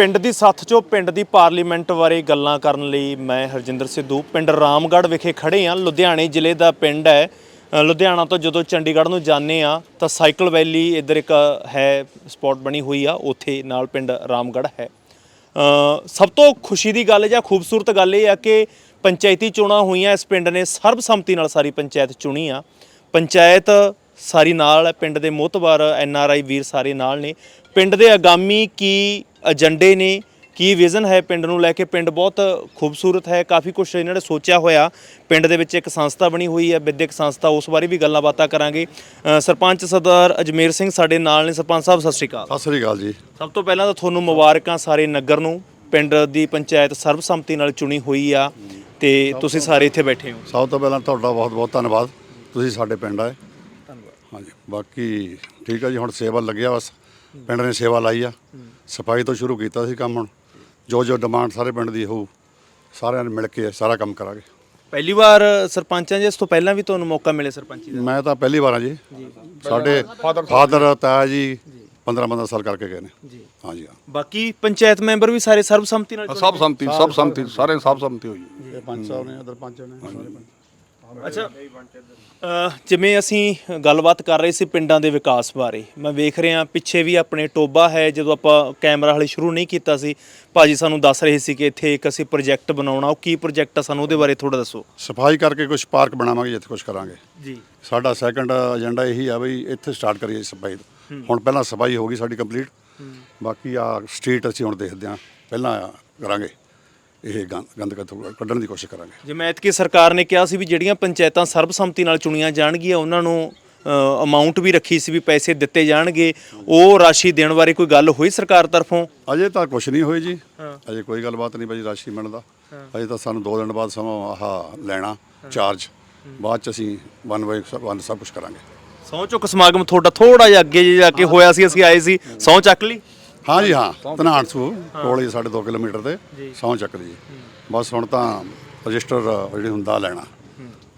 ਪਿੰਡ ਦੀ ਸੱਥ ਚੋਂ ਪਿੰਡ ਦੀ ਪਾਰਲੀਮੈਂਟ ਬਾਰੇ ਗੱਲਾਂ ਕਰਨ ਲਈ ਮੈਂ ਹਰਜਿੰਦਰ ਸਿੱਧੂ, ਪਿੰਡ ਰਾਮਗੜ੍ਹ ਵਿਖੇ ਖੜੇ ਹਾਂ। ਲੁਧਿਆਣੇ ਜ਼ਿਲ੍ਹੇ ਦਾ ਪਿੰਡ ਹੈ। ਲੁਧਿਆਣਾ ਤੋਂ ਜਦੋਂ ਚੰਡੀਗੜ੍ਹ ਨੂੰ ਜਾਂਦੇ ਆ ਤਾਂ ਸਾਈਕਲ ਵੈਲੀ ਇੱਧਰ ਇੱਕ ਹੈ, ਸਪੌਟ ਬਣੀ ਹੋਈ ਆ, ਉੱਥੇ ਨਾਲ ਪਿੰਡ ਰਾਮਗੜ੍ਹ ਹੈ। ਸਭ ਤੋਂ ਖੁਸ਼ੀ ਦੀ ਗੱਲ ਜਾਂ ਖੂਬਸੂਰਤ ਗੱਲ ਇਹ ਆ ਕਿ ਪੰਚਾਇਤੀ ਚੋਣਾਂ ਹੋਈਆਂ, ਇਸ ਪਿੰਡ ਨੇ ਸਰਬਸੰਮਤੀ ਨਾਲ ਸਾਰੀ ਪੰਚਾਇਤ ਚੁਣੀ ਆ। ਪੰਚਾਇਤ ਸਾਰੀ ਨਾਲ, ਪਿੰਡ ਦੇ ਮੋਹਤਬਾਰ ਐਨ ਆਰ ਆਈ ਵੀਰ ਸਾਰੇ ਨਾਲ ਨੇ। ਪਿੰਡ ਦੇ ਆਗਾਮੀ ਕੀ ਏਜੰਡੇ ਨੇ ਕੀ ਵਿਜ਼ਨ ਹੈ ਪਿੰਡ ਨੂੰ ਲੈ ਕੇ? ਪਿੰਡ ਬਹੁਤ ਖੂਬਸੂਰਤ ਹੈ ਕਾਫੀ ਕੁਝ ਇਹਨਾਂ ਨੇ ਸੋਚਿਆ ਹੋਇਆ। ਪਿੰਡ ਦੇ ਵਿੱਚ ਇੱਕ ਸੰਸਥਾ ਬਣੀ ਹੋਈ ਹੈ ਵਿਦਿਅਕ ਸੰਸਥਾ ਉਸ ਬਾਰੇ ਵੀ ਗੱਲਾਂ ਬਾਤਾਂ ਕਰਾਂਗੇ। ਅ, ਸਰਪੰਚ ਸਰਦਾਰ ਅਜਮੇਰ ਸਿੰਘ ਸਾਡੇ ਨਾਲ ਨੇ। ਸਰਪੰਚ ਸਾਹਿਬ ਸਤਿ ਸ਼੍ਰੀ ਅਕਾਲ। ਸਤਿ ਸ੍ਰੀ ਅਕਾਲ ਜੀ। ਸਭ ਤੋਂ ਪਹਿਲਾਂ ਤਾਂ ਤੁਹਾਨੂੰ ਮੁਬਾਰਕਾਂ ਸਾਰੇ ਨਗਰ ਨੂੰ। ਪਿੰਡ ਦੀ ਪੰਚਾਇਤ ਸਰਬਸੰਮਤੀ ਨਾਲ ਚੁਣੀ ਹੋਈ ਆ ਤੇ ਤੁਸੀਂ ਸਾਰੇ ਇੱਥੇ ਬੈਠੇ ਹੋ। ਸਭ ਤੋਂ ਪਹਿਲਾਂ ਤੁਹਾਡਾ ਬਹੁਤ ਬਹੁਤ ਧੰਨਵਾਦ। ਤੁਸੀਂ ਸਾਡੇ ਪਿੰਡ ਆਏ। ਹਾਂਜੀ ਬਾਕੀ ਠੀਕ ਹੈ ਜੀ ਹੁਣ ਸੇਵਾ ਲੱਗਿਆ ਬਸ। ਪਿੰਡ ਨੇ ਸੇਵਾ ਲਾਈ ਆ। ਸਫ਼ਾਈ ਤੋਂ ਸ਼ੁਰੂ ਕੀਤਾ ਸੀ ਕੰਮ ਹੁਣ। ਜੋ ਜੋ ਡਿਮਾਂਡ ਸਾਰੇ ਪਿੰਡ ਦੀ ਹੋਊ ਸਾਰਿਆਂ ਨੇ ਮਿਲ ਕੇ ਸਾਰਾ ਕੰਮ ਕਰਾਂਗੇ। ਪਹਿਲੀ ਵਾਰ ਸਰਪੰਚਾਂ ਜੀ ਇਸ ਤੋਂ ਪਹਿਲਾਂ ਵੀ ਤੁਹਾਨੂੰ ਮੌਕਾ ਮਿਲੇ ਸਰਪੰਚੀ ਦਾ? ਮੈਂ ਤਾਂ ਪਹਿਲੀ ਵਾਰ ਆ ਜੀ। ਸਾਡੇ ਫਾਦਰ ਤਾਇਆ ਜੀ 15 15 ਸਾਲ ਕਰਕੇ ਗਏ ਨੇ। ਜੀ। ਹਾਂਜੀ ਹਾਂ। ਬਾਕੀ ਪੰਚਾਇਤ ਮੈਂਬਰ ਵੀ ਸਾਰੇ ਸਰਬਸੰਮਤੀ ਨਾਲ ਸਭ ਸੰਮਤੀ ਸਭ ਸੰਮਤੀ ਸਾਰੇ ਸਭ ਸੰਮਤੀ ਹੋਈ ਇਹ ਪੰਜ ਸਾਹਿਬ ਨੇ ਅਦਰ ਪੰਜ ਨੇ ਸਾਰੇ ਪੰਜ। ਅੱਛਾ ਜਿਵੇਂ ਅਸੀਂ ਗੱਲਬਾਤ ਕਰ ਰਹੇ ਸੀ ਪਿੰਡਾਂ ਦੇ ਵਿਕਾਸ ਬਾਰੇ ਮੈਂ ਵੇਖ ਰਿਹਾ ਪਿੱਛੇ ਵੀ ਆਪਣੇ ਟੋਬਾ ਹੈ ਜਦੋਂ ਆਪਾਂ ਕੈਮਰਾ ਹਾਲੇ ਸ਼ੁਰੂ ਨਹੀਂ ਕੀਤਾ ਸੀ ਭਾਜੀ ਸਾਨੂੰ ਦੱਸ ਰਹੇ ਸੀ ਕਿ ਇੱਥੇ ਇੱਕ ਅਸੀਂ ਪ੍ਰੋਜੈਕਟ ਬਣਾਉਣਾ ਉਹ ਕੀ ਪ੍ਰੋਜੈਕਟ ਆ ਸਾਨੂੰ ਉਹਦੇ ਬਾਰੇ ਥੋੜਾ ਦੱਸੋ। ਸਫ਼ਾਈ ਕਰਕੇ ਕੁਝ ਪਾਰਕ ਬਣਾਵਾਂਗੇ ਜਿੱਥੇ ਕੁਝ ਕਰਾਂਗੇ। ਜੀ। ਸਾਡਾ ਸੈਕੰਡ ਏਜੰਡਾ ਇਹੀ ਆ ਬਈ ਇੱਥੇ ਸਟਾਰਟ ਕਰੀਏ ਸਫ਼ਾਈ ਹੁਣ ਪਹਿਲਾਂ ਸਫ਼ਾਈ ਹੋ ਗਈ ਸਾਡੀ ਕੰਪਲੀਟ ਬਾਕੀ ਆ ਸਟਰੀਟ ਅਸੀਂ ਹੁਣ ਦੇਖਦੇ ਹਾਂ ਪਹਿਲਾਂ ਕਰਾਂਗੇ। ਇਹ ਗੰਦ ਗੰਦ ਕੱਢ- ਕੱਢਣ ਦੀ ਕੋਸ਼ਿਸ਼ ਕਰਾਂਗੇ। ਜਿਵੇਂ ਐਤਕੀ ਸਰਕਾਰ ਨੇ ਕਿਹਾ ਸੀ ਵੀ ਜਿਹੜੀਆਂ ਪੰਚਾਇਤਾਂ ਸਰਬਸੰਮਤੀ ਨਾਲ ਚੁਣੀਆਂ ਜਾਣਗੀਆਂ ਉਹਨਾਂ ਨੂੰ ਅਮਾਉਂਟ ਵੀ ਰੱਖੀ ਸੀ ਵੀ ਪੈਸੇ ਦਿੱਤੇ ਜਾਣਗੇ ਉਹ ਰਾਸ਼ੀ ਦੇਣ ਬਾਰੇ ਕੋਈ ਗੱਲ ਹੋਈ ਸਰਕਾਰ ਤਰਫੋਂ? ਅਜੇ ਤਾਂ ਕੁਝ ਨਹੀਂ ਹੋਈ ਜੀ। ਅਜੇ ਕੋਈ ਗੱਲਬਾਤ ਨਹੀਂ ਭਾਜੀ ਰਾਸ਼ੀ ਮਿਲਣ ਦਾ। ਅਜੇ ਤਾਂ ਸਾਨੂੰ 2 ਦਿਨ ਬਾਅਦ ਸਮਾਂ ਆਹ ਲੈਣਾ ਚਾਰਜ। ਬਾਅਦ ਚ ਅਸੀਂ ਵਨ ਬਾਈ ਵਨ ਸਭ ਕੁਝ ਕਰਾਂਗੇ। ਸਹੁੰ ਚੁੱਕ ਸਮਾਗਮ ਤੁਹਾਡਾ ਥੋੜਾ ਜਿਹਾ ਅੱਗੇ ਜੇ ਕੇ ਹੋਇਆ ਸੀ ਅਸੀਂ ਆਏ ਸੀ ਸਹੁੰ ਚੱਕ ਲਈ। ਹਾਂ। ਜੀ ਹਾਂ ਧਨਾਨ ਸੂ ਕੋਲੇ ਸਾਡੇ 2 ਕਿਲੋਮੀਟਰ ਤੇ ਸੌ ਚੱਕ ਲਈ ਬਸ ਹੁਣ ਤਾਂ ਰਜਿਸਟਰ ਜਿਹੜੀ ਹੁੰਦਾ ਲੈਣਾ।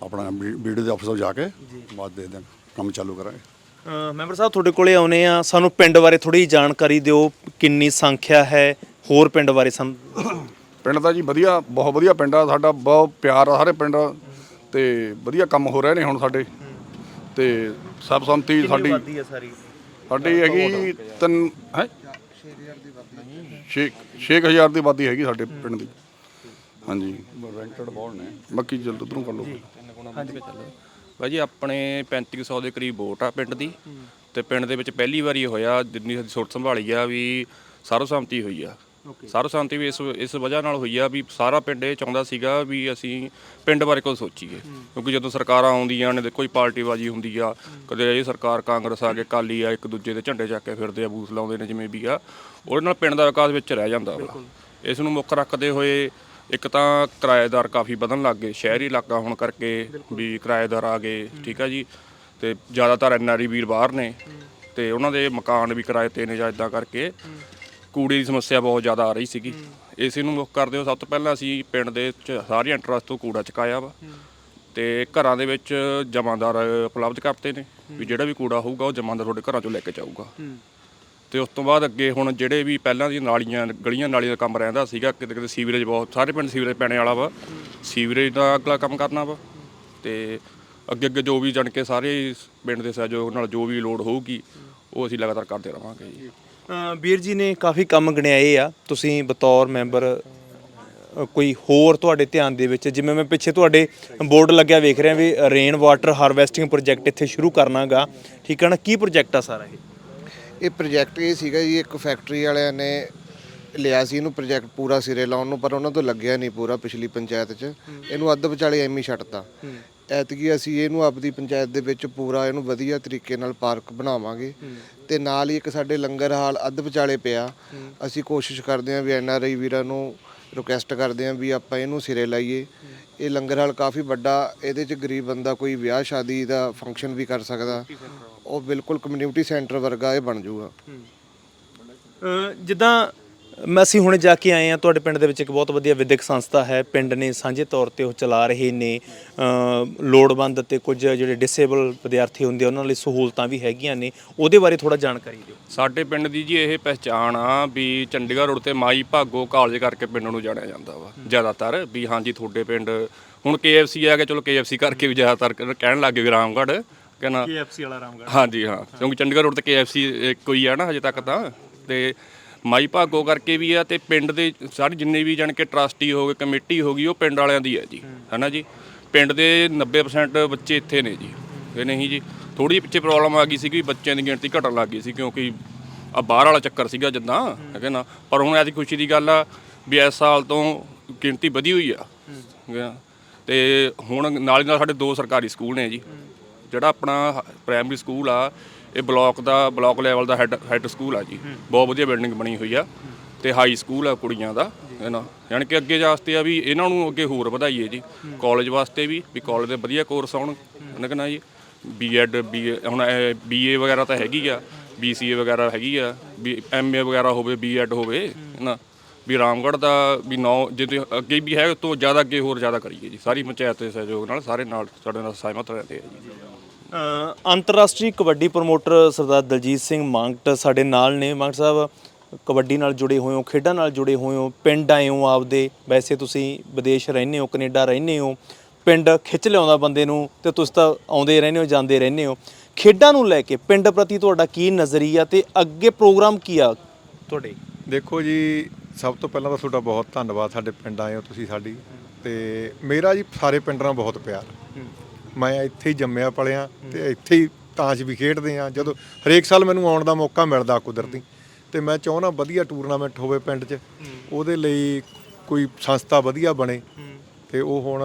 ਆਪਣਾ ਵੀਡੀਓ ਦੇ ਆਫਿਸ ਜਾ ਕੇ ਬਾਅਦ ਦੇ ਦੇਣ ਕੰਮ ਚਾਲੂ ਕਰਾਂਗੇ। ਮੈਂਬਰ ਸਾਹਿਬ ਤੁਹਾਡੇ ਕੋਲੇ ਆਉਨੇ ਆ। ਸਾਨੂੰ ਪਿੰਡ ਬਾਰੇ ਥੋੜੀ ਜਾਣਕਾਰੀ ਦਿਓ ਕਿੰਨੀ ਸੰਖਿਆ ਹੈ ਹੋਰ ਪਿੰਡ ਬਾਰੇ ਸਾਨੂੰ ਪਿੰਡ ਦਾ ਜੀ ਵਧੀਆ ਬਹੁਤ ਵਧੀਆ ਪਿੰਡ ਆ। ਸਾਡਾ ਬਹੁਤ ਪਿਆਰ ਆ ਸਾਰੇ ਪਿੰਡ। ਤੇ ਵਧੀਆ ਕੰਮ ਹੋ ਰਹੇ ਨੇ ਹੁਣ ਸਾਡੇ। ਤੇ ਸਭ ਸੰਮਤੀ ਸਾਡੀ ਸਾਡੀ ਹੈਗੀ ਤਿੰਨ ਹੈ? 6 6000 ਦੀ ਆਬਾਦੀ ਹੈਗੀ ਸਾਡੇ ਪਿੰਡ ਦੀ। ਹਾਂਜੀ। ਰੈਂਟਡ ਬੋਰਡ ਨੇ। ਬਾਕੀ ਜਲਦ ਉਧਰੋਂ ਕਰ ਲਓ। ਭਾਜੀ ਆਪਣੇ 3500 ਦੇ ਕਰੀਬ ਵੋਟ ਆ ਪਿੰਡ ਦੀ। ਤੇ ਪਿੰਡ ਦੇ ਵਿੱਚ ਪਹਿਲੀ ਵਾਰੀ ਹੋਇਆ ਜਿੰਨੀ ਸਾਡੀ ਸੁਰਤ ਸੰਭਾਲੀ ਆ ਵੀ ਸਰਵਸੰਮਤੀ ਹੋਈ ਆ। ਸਰਵਸੰਮਤੀ ਵੀ ਇਸ ਇਸ ਵਜ੍ਹਾ ਨਾਲ ਹੋਈ ਆ ਵੀ ਸਾਰਾ ਪਿੰਡ ਇਹ ਚਾਹੁੰਦਾ ਸੀਗਾ ਵੀ ਅਸੀਂ ਪਿੰਡ ਬਾਰੇ ਕੁਝ ਸੋਚੀਏ। ਕਿਉਂਕਿ ਜਦੋਂ ਸਰਕਾਰਾਂ ਆਉਂਦੀਆਂ ਨੇ ਕੋਈ ਪਾਰਟੀਬਾਜ਼ੀ ਹੁੰਦੀ ਆ। ਕਦੇ ਇਹ ਸਰਕਾਰ ਕਾਂਗਰਸ ਆ ਕੇ ਕਾਲੀ ਆ ਇੱਕ ਦੂਜੇ ਦੇ ਝੰਡੇ ਚੱਕ ਕੇ ਫਿਰਦੇ ਆ ਬੂਸ ਲਾਉਂਦੇ ਨੇ ਜਿਵੇਂ ਵੀ ਆ। ਉਹਦੇ ਨਾਲ ਪਿੰਡ ਦਾ ਵਿਕਾਸ ਵਿੱਚ ਰਹਿ ਜਾਂਦਾ ਵਾ। ਇਸ ਨੂੰ ਮੁੱਖ ਰੱਖਦੇ ਹੋਏ ਇੱਕ ਤਾਂ ਕਿਰਾਏਦਾਰ ਕਾਫੀ ਵਧਣ ਲੱਗ ਗਏ। ਸ਼ਹਿਰੀ ਇਲਾਕਾ ਹੋਣ ਕਰਕੇ ਵੀ ਕਿਰਾਏਦਾਰ ਆ ਗਏ ਠੀਕ ਆ ਜੀ। ਤੇ ਜ਼ਿਆਦਾਤਰ ਐਨਆਰਈ ਵੀਰ ਬਾਹਰ ਨੇ ਤੇ ਉਹਨਾਂ ਦੇ ਮਕਾਨ ਵੀ ਕਿਰਾਏ ਤੇ ਨੇ ਜਾਂ ਇਦਾਂ ਕਰਕੇ। ਕੂੜੇ ਦੀ ਸਮੱਸਿਆ ਬਹੁਤ ਜ਼ਿਆਦਾ ਆ ਰਹੀ ਸੀਗੀ। ਇਸੇ ਨੂੰ ਮੁੱਖ ਕਰਦੇ ਹੋ ਸਭ ਤੋਂ ਪਹਿਲਾਂ ਅਸੀਂ ਪਿੰਡ ਦੇ ਚ ਸਾਰੀਆਂ ਇੰਟਰਸਟ ਤੋਂ ਕੂੜਾ ਚੁਕਾਇਆ ਵਾ। ਤੇ ਘਰਾਂ ਦੇ ਵਿੱਚ ਜਮਾਂਦਾਰ ਉਪਲਬਧ ਕਰਤੇ ਨੇ ਵੀ ਜਿਹੜਾ ਵੀ ਕੂੜਾ ਹੋਊਗਾ ਉਹ ਜਮਾਂਦਾਰ ਤੁਹਾਡੇ ਘਰਾਂ ਚੋਂ ਲੈ ਕੇ ਜਾਊਗਾ। ਤੇ ਉਸ ਤੋਂ ਬਾਅਦ ਅੱਗੇ ਹੁਣ ਜਿਹੜੇ ਵੀ ਪਹਿਲਾਂ ਦੀਆਂ ਨਾਲੀਆਂ ਗਲੀਆਂ ਨਾਲੀਆਂ ਦਾ ਕੰਮ ਰਹਿੰਦਾ ਸੀਗਾ ਕਿਤੇ ਕਿਤੇ ਸੀਵਰੇਜ ਬਹੁਤ ਸਾਰੇ ਪਿੰਡ ਸੀਵਰੇਜ ਪੈਣੇ ਵਾਲਾ ਵਾ। ਸੀਵਰੇਜ ਦਾ ਅਗਲਾ ਕੰਮ ਕਰਨਾ ਵਾ। ਤੇ ਅੱਗੇ ਅੱਗੇ ਜੋ ਵੀ ਜਾਣ ਕੇ ਸਾਰੇ ਪਿੰਡ ਦੇ ਸਹਿਯੋਗ ਨਾਲ ਜੋ ਵੀ ਲੋਡ ਹੋਊਗੀ ਉਹ ਅਸੀਂ ਲਗਾਤਾਰ ਕਰਦੇ ਰਵਾਂਗੇ ਜੀ। ਵੀਰ ਜੀ ਨੇ ਕਾਫੀ ਕੰਮ ਗਿਣਾਏ ਆ। ਤੁਸੀਂ ਬਤੌਰ ਮੈਂਬਰ ਕੋਈ ਹੋਰ ਤੁਹਾਡੇ ਧਿਆਨ ਦੇ ਵਿੱਚ ਜਿਵੇਂ ਮੈਂ ਪਿੱਛੇ ਤੁਹਾਡੇ ਬੋਰਡ ਲੱਗਿਆ ਵੇਖ ਰਿਹਾ ਵੀ ਰੇਨ ਵਾਟਰ ਹਾਰਵੈਸਟਿੰਗ ਪ੍ਰੋਜੈਕਟ ਇੱਥੇ ਸ਼ੁਰੂ ਕਰਨਾਗਾ। ਠੀਕ ਹੈ ਨਾ? ਕੀ ਪ੍ਰੋਜੈਕਟ ਆ ਸਾਰਾ ਇਹ? ਇਹ ਪ੍ਰੋਜੈਕਟ ਇਹ ਸੀਗਾ ਜੀ ਇੱਕ ਫੈਕਟਰੀ ਵਾਲਿਆਂ ਨੇ ਲਿਆ ਸੀ ਇਹਨੂੰ ਪ੍ਰੋਜੈਕਟ ਪੂਰਾ ਸਿਰੇ ਲਾਉਣ ਨੂੰ ਪਰ ਉਹਨਾਂ ਤੋਂ ਲੱਗਿਆ ਨਹੀਂ ਪੂਰਾ ਪਿਛਲੀ ਪੰਚਾਇਤ 'ਚ। ਇਹਨੂੰ ਅੱਧ ਵਿਚਾਲੇ ਐਵੇਂ ਛੱਡਤਾ। ਐਤਕੀ ਅਸੀਂ ਇਹਨੂੰ ਆਪਦੀ ਪੰਚਾਇਤ ਦੇ ਵਿੱਚ ਪੂਰਾ ਇਹਨੂੰ ਵਧੀਆ ਤਰੀਕੇ ਨਾਲ ਪਾਰਕ ਬਣਾਵਾਂਗੇ। ਤੇ ਨਾਲ ਹੀ ਇੱਕ ਸਾਡੇ ਲੰਗਰ ਹਾਲ ਅੱਧ ਵਿਚਾਲੇ ਪਿਆ। ਅਸੀਂ ਕੋਸ਼ਿਸ਼ ਕਰਦੇ ਹਾਂ ਵੀ ਐਨ ਆਰ ਆਈ ਵੀਰਾਂ ਨੂੰ ਰਿਕੁਐਸਟ ਕਰਦੇ ਹਾਂ ਵੀ ਆਪਾਂ ਇਹਨੂੰ ਸਿਰੇ ਲਾਈਏ। ਇਹ ਲੰਗਰ ਹਾਲ ਕਾਫੀ ਵੱਡਾ, ਇਹਦੇ 'ਚ ਗਰੀਬ ਬੰਦਾ ਕੋਈ ਵਿਆਹ ਸ਼ਾਦੀ ਦਾ ਫੰਕਸ਼ਨ ਵੀ ਕਰ ਸਕਦਾ। ਉਹ ਬਿਲਕੁਲ ਕਮਿਊਨਿਟੀ ਸੈਂਟਰ ਵਰਗਾ ਇਹ ਬਣ ਜਾਊਗਾ। ਜਿੱਦਾਂ ਮੈਂ ਅਸੀਂ ਹੁਣੇ ਜਾ ਕੇ ਆਏ ਆ ਤੁਹਾਡੇ ਪਿੰਡ ਦੇ ਵਿੱਚ ਇੱਕ ਬਹੁਤ ਵਧੀਆ ਵਿਦਿਅਕ ਸੰਸਥਾ ਹੈ। ਪਿੰਡ ਨੇ ਸਾਂਝੇ ਤੌਰ ਤੇ ਉਹ ਚਲਾ ਰਹੇ ਨੇ। ਲੋੜਵੰਦ ਤੇ ਕੁਝ ਜਿਹੜੇ ਡਿਸੇਬਲ ਵਿਦਿਆਰਥੀ ਹੁੰਦੇ ਉਹਨਾਂ ਲਈ ਸਹੂਲਤਾਂ ਵੀ ਹੈਗੀਆਂ ਨੇ। ਉਹਦੇ ਬਾਰੇ ਥੋੜਾ ਜਾਣਕਾਰੀ ਦਿਓ। ਸਾਡੇ ਪਿੰਡ ਦੀ ਜੀ ਇਹ ਪਹਿਚਾਣ ਆ ਵੀ ਚੰਡੀਗੜ੍ਹ ਰੋਡ ਤੇ ਮਾਈ ਭਾਗੋ ਕਾਲਜ ਕਰਕੇ ਪਿੰਡ ਨੂੰ ਜਾਣਿਆ ਜਾਂਦਾ ਵਾ ਜ਼ਿਆਦਾਤਰ। ਵੀ ਹਾਂਜੀ ਤੁਹਾਡੇ ਪਿੰਡ ਹੁਣ KFC ਆ ਗਿਆ ਚਲੋ KFC ਕਰਕੇ ਵੀ ਜ਼ਿਆਦਾਤਰ ਕ- ਕਹਿਣ ਲੱਗੇ ਰਾਮਗੜ੍ਹ ਕਹਿੰਦਾ KFC ਵਾਲਾ ਰਾਮਗੜ੍ਹ। ਹਾਂਜੀ ਹਾਂ। ਕਿਉਂਕਿ ਚੰਡੀਗੜ੍ਹ ਰੋਡ ਤੇ KFC ਇੱਕੋ ਹੀ ਆ ਨਾ ਹਜੇ ਤੱਕ ਤਾਂ। ਤੇ ਮਾਈ ਭਾਗੋ ਕਰਕੇ ਵੀ ਆ ਤੇ ਪਿੰਡ ਦੇ ਸਾਰੇ ਜਿੰਨੇ ਵੀ ਜਾਣ ਕੇ ਟਰਸਟੀ ਹੋ ਗਏ, ਕਮੇਟੀ ਹੋ ਗਈ, ਉਹ ਪਿੰਡ ਵਾਲਿਆਂ ਦੀ ਹੈ ਜੀ, ਹੈਨਾ ਜੀ? ਪਿੰਡ ਦੇ 90% ਬੱਚੇ ਇੱਥੇ ਨੇ ਜੀ, ਇਹ ਨਹੀਂ ਜੀ? ਥੋੜੀ ਪਿੱਛੇ ਪ੍ਰੋਬਲਮ ਆ ਗਈ ਸੀ ਕਿ ਬੱਚਿਆਂ ਦੀ ਗਿਣਤੀ ਘਟਣ ਲੱਗ ਗਈ ਸੀ, ਕਿਉਂਕਿ ਆ ਬਾਹਰ ਵਾਲਾ ਚੱਕਰ ਸੀਗਾ ਜਿੱਦਾਂ ਹੈਗਾ ਨਾ? ਪਰ ਹੁਣ ਐਸੀ ਖੁਸ਼ੀ ਦੀ ਗੱਲ ਆ ਵੀ ਇਸ ਸਾਲ ਤੋਂ ਗਿਣਤੀ ਵਧੀ ਹੋਈ ਆ ਹੈਗਾ। ਤੇ ਹੁਣ ਨਾਲ ਹੀ ਨਾਲ ਸਾਡੇ ਦੋ ਸਰਕਾਰੀ ਸਕੂਲ ਨੇ ਜੀ, ਜਿਹੜਾ ਆਪਣਾ ਪ੍ਰਾਇਮਰੀ ਸਕੂਲ ਆ ਇਹ ਬਲਾਕ ਦਾ ਬਲਾਕ ਲੈਵਲ ਦਾ ਹੈੱਡ ਹੈੱਡ ਸਕੂਲ ਆ ਜੀ। ਬਹੁਤ ਵਧੀਆ ਬਿਲਡਿੰਗ ਬਣੀ ਹੋਈ ਆ ਤੇ ਹਾਈ ਸਕੂਲ ਆ ਕੁੜੀਆਂ ਦਾ ਹੈ ਨਾ। ਯਾਨੀ ਕਿ ਅੱਗੇ ਵਾਸਤੇ ਆ ਵੀ ਇਹਨਾਂ ਨੂੰ ਅੱਗੇ ਹੋਰ ਵਧਾਈਏ ਜੀ। ਕਾਲਜ ਵਾਸਤੇ ਵੀ ਵੀ ਕਾਲਜ ਦੇ ਵਧੀਆ ਕੋਰਸ ਆਉਣ ਉਹਨਾਂ ਕਹਿੰਦਾ ਜੀ? ਬੀਐਡ ਬੀ ਹੁਣ ਬੀਏ ਵਗੈਰਾ ਤਾਂ ਹੈਗੀ ਆ ਬੀਸੀਏ ਵਗੈਰਾ ਹੈਗੀ ਆ ਵੀ ਐਮਏ ਵਗੈਰਾ ਹੋਵੇ ਬੀਐਡ ਹੋਵੇ ਨਾ। ਵੀ ਰਾਮਗੜ੍ਹ ਦਾ ਵੀ ਨੌ ਜਿਹਦੇ ਅੱਗੇ ਵੀ ਹੈ ਤੋਂ ਜ਼ਿਆਦਾ ਅੱਗੇ ਹੋਰ ਜ਼ਿਆਦਾ ਕਰੀਏ ਜੀ। ਸਾਰੀ ਪੰਚਾਇਤ ਦੇ ਸਹਿਯੋਗ ਨਾਲ ਸਾਰੇ ਨਾਲ ਸਾਡੇ ਨਾਲ ਸਹਿਮਤ ਰਹਿੰਦੇ ਆ ਜੀ। ਅੰਤਰਰਾਸ਼ਟਰੀ ਕਬੱਡੀ ਪ੍ਰਮੋਟਰ ਸਰਦਾਰ ਦਲਜੀਤ ਸਿੰਘ ਮੰਗਟ ਸਾਡੇ ਨਾਲ ਨੇ। ਮੰਗਟ ਸਾਹਿਬ ਕਬੱਡੀ ਨਾਲ ਜੁੜੇ ਹੋਏ ਹੋ ਖੇਡਾਂ ਨਾਲ ਜੁੜੇ ਹੋਏ ਹੋ ਪਿੰਡ ਆਏ ਹੋ ਆਪਦੇ। ਵੈਸੇ ਤੁਸੀਂ ਵਿਦੇਸ਼ ਰਹਿੰਦੇ ਹੋ ਕੈਨੇਡਾ ਰਹਿੰਦੇ ਹੋ। ਪਿੰਡ ਖਿੱਚ ਲਿਆਉਂਦਾ ਬੰਦੇ ਨੂੰ ਤੇ ਤੁਸੀਂ ਤਾਂ ਆਉਂਦੇ ਰਹਿੰਦੇ ਹੋ ਜਾਂਦੇ ਰਹਿੰਦੇ ਹੋ। ਖੇਡਾਂ ਨੂੰ ਲੈ ਕੇ ਪਿੰਡ ਪ੍ਰਤੀ ਤੁਹਾਡਾ ਕੀ ਨਜ਼ਰੀਆ ਤੇ ਅੱਗੇ ਪ੍ਰੋਗਰਾਮ ਕੀ ਆ ਤੁਹਾਡੇ? ਦੇਖੋ ਜੀ ਸਭ ਤੋਂ ਪਹਿਲਾਂ ਤਾਂ ਤੁਹਾਡਾ ਬਹੁਤ ਧੰਨਵਾਦ ਸਾਡੇ ਪਿੰਡ ਆਏ ਹੋ ਤੁਸੀਂ ਸਾਡੀ। ਤੇ ਮੇਰਾ ਜੀ ਸਾਰੇ ਪਿੰਡ ਨਾਲ ਬਹੁਤ ਪਿਆਰ। ਮੈਂ ਇੱਥੇ ਹੀ ਜੰਮਿਆ ਪਲਿਆ ਤੇ ਇੱਥੇ ਹੀ ਤਾਸ਼ ਵੀ ਖੇਡਦੇ ਆ ਜਦੋਂ ਹਰੇਕ ਸਾਲ ਮੈਨੂੰ ਆਉਣ ਦਾ ਮੌਕਾ ਮਿਲਦਾ ਕੁਦਰਤੀ ਤੇ ਮੈਂ ਚਾਹੁੰਦਾ ਵਧੀਆ ਟੂਰਨਾਮੈਂਟ ਹੋਵੇ ਪਿੰਡ 'ਚ, ਉਹਦੇ ਲਈ ਕੋਈ ਸੰਸਥਾ ਵਧੀਆ ਬਣੇ। ਤੇ ਉਹ ਹੁਣ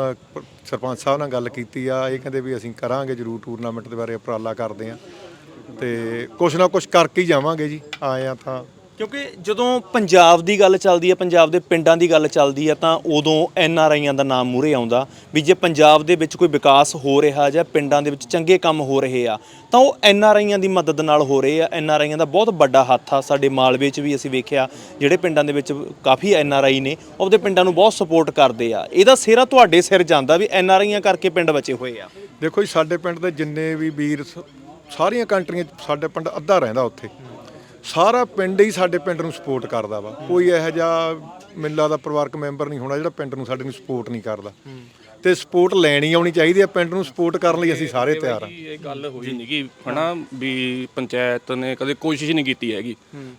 ਸਰਪੰਚ ਸਾਹਿਬ ਨਾਲ ਗੱਲ ਕੀਤੀ ਆ, ਇਹ ਕਹਿੰਦੇ ਵੀ ਅਸੀਂ ਕਰਾਂਗੇ ਜਰੂਰ ਟੂਰਨਾਮੈਂਟ ਦੇ ਬਾਰੇ ਉਪਰਾਲਾ ਕਰਦੇ ਆ ਤੇ ਕੁਛ ਨਾ ਕੁਛ ਕਰਕੇ ਹੀ ਜਾਵਾਂਗੇ ਜੀ, ਆਏ ਆ ਤਾਂ। ਕਿਉਂਕਿ ਜਦੋਂ ਪੰਜਾਬ ਦੀ ਗੱਲ ਚੱਲਦੀ ਹੈ, ਪੰਜਾਬ ਦੇ ਪਿੰਡਾਂ ਦੀ ਗੱਲ ਚੱਲਦੀ ਹੈ, ਤਾਂ ਉਦੋਂ ਐਨ ਆਰ ਆਈਆਂ ਦਾ ਨਾਮ ਮੂਹਰੇ ਆਉਂਦਾ ਵੀ ਜੇ ਪੰਜਾਬ ਦੇ ਵਿੱਚ ਕੋਈ ਵਿਕਾਸ ਹੋ ਰਿਹਾ ਜਾਂ ਪਿੰਡਾਂ ਦੇ ਵਿੱਚ ਚੰਗੇ ਕੰਮ ਹੋ ਰਹੇ ਆ, ਤਾਂ ਉਹ ਐਨ ਆਰ ਆਈਆਂ ਦੀ ਮਦਦ ਨਾਲ ਹੋ ਰਹੇ ਆ। ਐਨ ਆਰ ਆਈਆਂ ਦਾ ਬਹੁਤ ਵੱਡਾ ਹੱਥ ਆ। ਸਾਡੇ ਮਾਲਵੇ 'ਚ ਵੀ ਅਸੀਂ ਵੇਖਿਆ, ਜਿਹੜੇ ਪਿੰਡਾਂ ਦੇ ਵਿੱਚ ਕਾਫੀ ਐਨ ਆਰ ਆਈ ਨੇ ਉਹਦੇ ਪਿੰਡਾਂ ਨੂੰ ਬਹੁਤ ਸਪੋਰਟ ਕਰਦੇ ਆ। ਇਹਦਾ ਸਿਹਰਾ ਤੁਹਾਡੇ ਸਿਰ ਜਾਂਦਾ ਵੀ ਐਨ ਆਰ ਆਈਆਂ ਕਰਕੇ ਪਿੰਡ ਬਚੇ ਹੋਏ ਆ। ਦੇਖੋ ਜੀ, ਸਾਡੇ ਪਿੰਡ ਦੇ ਜਿੰਨੇ ਵੀ ਵੀਰ ਸ- ਸਾਰੀਆਂ ਕੰਟਰੀਆਂ 'ਚ ਸਾਡੇ ਪਿੰਡ ਅੱਧਾ ਰਹਿੰਦਾ ਉੱਥੇ। ਸਾਰਾ ਪਿੰਡ ਹੀ ਸਾਡੇ ਪਿੰਡ ਨੂੰ ਸਪੋਰਟ ਕਰਦਾ ਵਾ। ਕੋਈ ਇਹੋ ਜਿਹਾ ਮੈਨੂੰ ਲੱਗਦਾ ਪਰਿਵਾਰਕ ਮੈਂਬਰ ਨਹੀਂ ਹੋਣਾ ਜਿਹੜਾ ਪਿੰਡ ਨੂੰ ਸਾਡੇ ਨੂੰ ਸਪੋਰਟ ਨਹੀਂ ਕਰਦਾ। ਤੇ ਸਪੋਰਟ ਲੈਣੀ ਆਉਣੀ ਚਾਹੀਦੀ ਹੈ ਪਿੰਡ ਨੂੰ ਸਪੋਰਟ ਕਰਨ ਲਈ ਅਸੀਂ ਸਾਰੇ ਤਿਆਰ ਹਾਂ ਇਹ ਗੱਲ ਹੋਈ ਨਹੀਂਗੀ ਹਨਾ ਵੀ ਪੰਚਾਇਤ ਨੇ ਕਦੇ ਕੋਸ਼ਿਸ਼ ਨਹੀਂ ਕੀਤੀ ਹੈਗੀ।